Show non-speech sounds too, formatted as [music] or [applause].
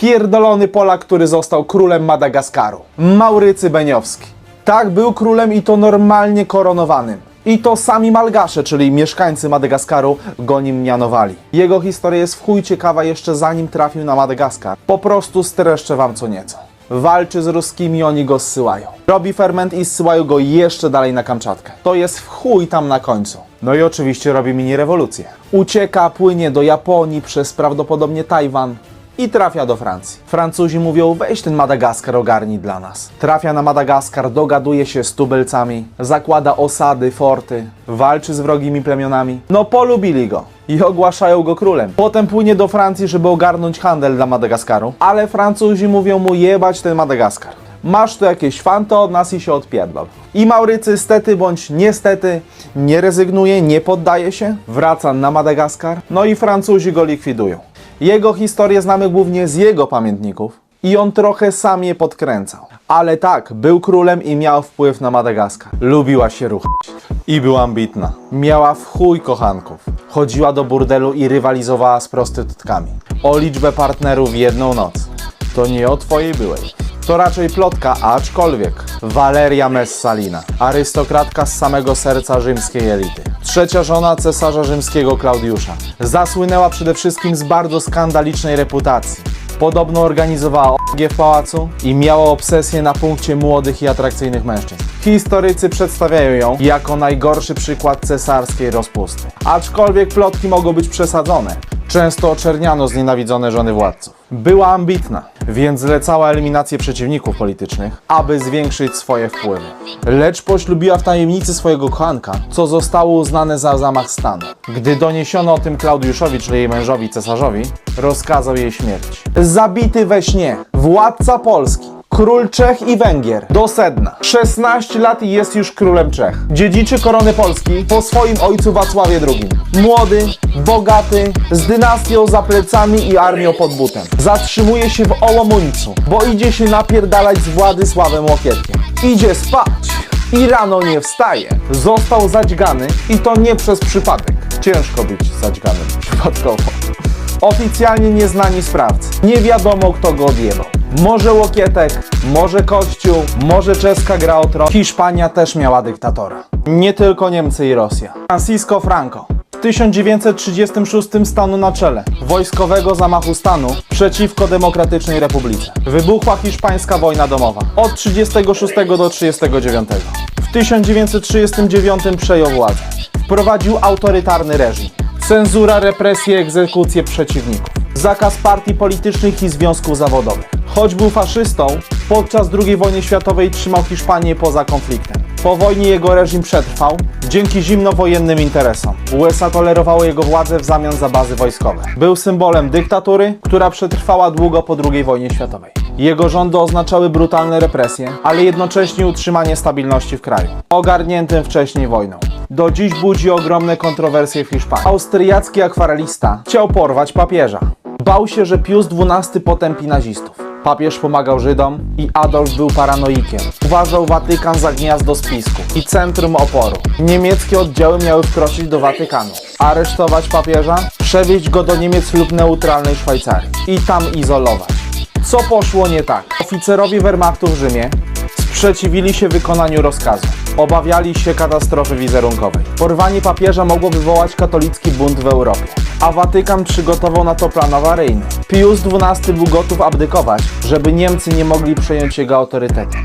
Pierdolony Polak, który został królem Madagaskaru. Maurycy Beniowski. Tak, był królem i to normalnie koronowanym. I to sami Malgasze, czyli mieszkańcy Madagaskaru, go nim mianowali. Jego historia jest w chuj ciekawa jeszcze zanim trafił na Madagaskar. Po prostu streszczę wam co nieco. Walczy z ruskimi, oni go zsyłają. Robi ferment i zsyłają go jeszcze dalej na Kamczatkę. To jest w chuj tam na końcu. No i oczywiście robi mini rewolucję. Ucieka, płynie do Japonii przez prawdopodobnie Tajwan i trafia do Francji. Francuzi mówią, weź ten Madagaskar ogarnij dla nas. Trafia na Madagaskar, dogaduje się z tubelcami, zakłada osady, forty, walczy z wrogimi plemionami. No polubili go i ogłaszają go królem. Potem płynie do Francji, żeby ogarnąć handel dla Madagaskaru, ale Francuzi mówią mu jebać ten Madagaskar. Masz tu jakieś fanto od nas i się odpierdol. I Maurycy stety bądź niestety nie rezygnuje, nie poddaje się, wraca na Madagaskar, no i Francuzi go likwidują. Jego historię znamy głównie z jego pamiętników i on trochę sam je podkręcał. Ale tak, był królem i miał wpływ na Madagaskar. Lubiła się ruchać i była ambitna. Miała w chuj kochanków. Chodziła do burdelu i rywalizowała z prostytutkami. O liczbę partnerów jedną noc. To nie o twojej byłej. To raczej plotka, aczkolwiek Valeria Messalina, arystokratka z samego serca rzymskiej elity. Trzecia żona cesarza rzymskiego Klaudiusza. Zasłynęła przede wszystkim z bardzo skandalicznej reputacji. Podobno organizowała orgie w pałacu i miała obsesję na punkcie młodych i atrakcyjnych mężczyzn. Historycy przedstawiają ją jako najgorszy przykład cesarskiej rozpusty. Aczkolwiek plotki mogą być przesadzone. Często oczerniano znienawidzone żony władców. Była ambitna, więc zlecała eliminację przeciwników politycznych, aby zwiększyć swoje wpływy. Lecz poślubiła w tajemnicy swojego kochanka, co zostało uznane za zamach stanu. Gdy doniesiono o tym Klaudiuszowi, czyli jej mężowi cesarzowi, rozkazał jej śmierć. Zabity we śnie, władca Polski, Król Czech i Węgier. Do sedna. 16 lat i jest już królem Czech. Dziedziczy korony Polski po swoim ojcu Wacławie II. Młody, bogaty, z dynastią za plecami i armią pod butem. Zatrzymuje się w Ołomuńcu, bo idzie się napierdalać z Władysławem Łokietkiem. Idzie spać i rano nie wstaje. Został zadźgany i to nie przez przypadek. Ciężko być zadźganym [laughs] przypadkowo. Oficjalnie nieznani sprawcy. Nie wiadomo, kto go odjebał. Może Łokietek, może Kościół, może czeska gra o tron. Hiszpania też miała dyktatora. Nie tylko Niemcy i Rosja. Francisco Franco. W 1936 stanął na czele wojskowego zamachu stanu przeciwko Demokratycznej Republice. Wybuchła hiszpańska wojna domowa od 36 do 39. W 1939 przejął władzę. Wprowadził autorytarny reżim. Cenzura, represje, egzekucje przeciwników. Zakaz partii politycznych i związków zawodowych. Choć był faszystą, podczas II wojny światowej trzymał Hiszpanię poza konfliktem. Po wojnie jego reżim przetrwał dzięki zimnowojennym interesom. USA tolerowało jego władzę w zamian za bazy wojskowe. Był symbolem dyktatury, która przetrwała długo po II wojnie światowej. Jego rządy oznaczały brutalne represje, ale jednocześnie utrzymanie stabilności w kraju, ogarniętym wcześniej wojną. Do dziś budzi ogromne kontrowersje w Hiszpanii. Austriacki akwarelista chciał porwać papieża. Bał się, że Pius XII potępi nazistów. Papież pomagał Żydom i Adolf był paranoikiem. Uważał Watykan za gniazdo spisku i centrum oporu. Niemieckie oddziały miały wkroczyć do Watykanu, aresztować papieża, przewieźć go do Niemiec lub neutralnej Szwajcarii i tam izolować. Co poszło nie tak? Oficerowie Wehrmachtu w Rzymie sprzeciwili się wykonaniu rozkazu. Obawiali się katastrofy wizerunkowej. Porwanie papieża mogło wywołać katolicki bunt w Europie, a Watykan przygotował na to plan awaryjny. Pius XII był gotów abdykować, żeby Niemcy nie mogli przejąć jego autorytetu.